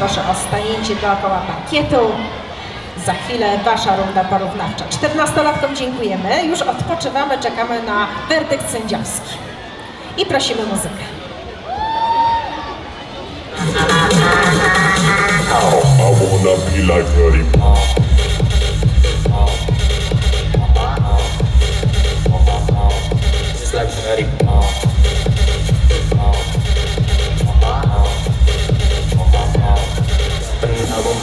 proszę o stanięcie dookoła parkietu. Za chwilę Wasza runda porównawcza. 14-latkom dziękujemy. Już odpoczywamy, czekamy na werdykt sędziowski. I prosimy muzykę. I wanna be like Dirty Mom. Just like Dirty Mom.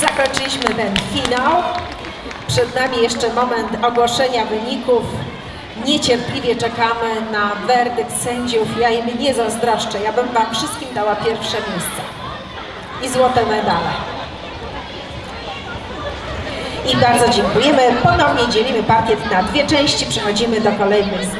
Zakończyliśmy ten finał. Przed nami jeszcze moment ogłoszenia wyników. Niecierpliwie czekamy na werdykt sędziów. Ja im nie zazdroszczę. Ja bym Wam wszystkim dała pierwsze miejsce i złote medale. I bardzo dziękujemy. Ponownie dzielimy parkiet na dwie części. Przechodzimy do kolejnych.